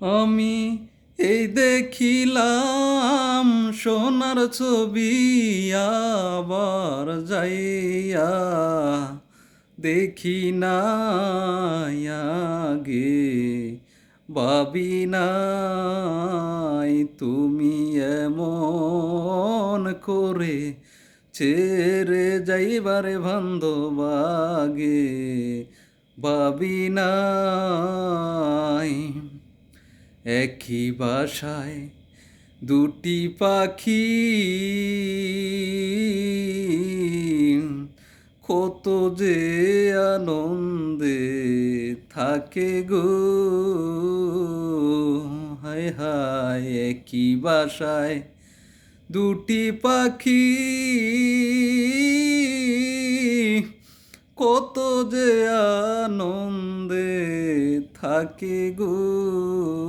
আমি এই দেখিলাম সোনার ছবি আবার যাইয়া দেখি না আগে, ভাবি নাই তুমি এমন করে ছেড়ে যাইবারে বান্ধবাগে ভাবি নাই। একই বাসায় দুটি পাখি। কত যে আনন্দে থাকে গো। হায় হায়, একই বাসায় দুটি পাখি। কত যে আনন্দে থাকে গো।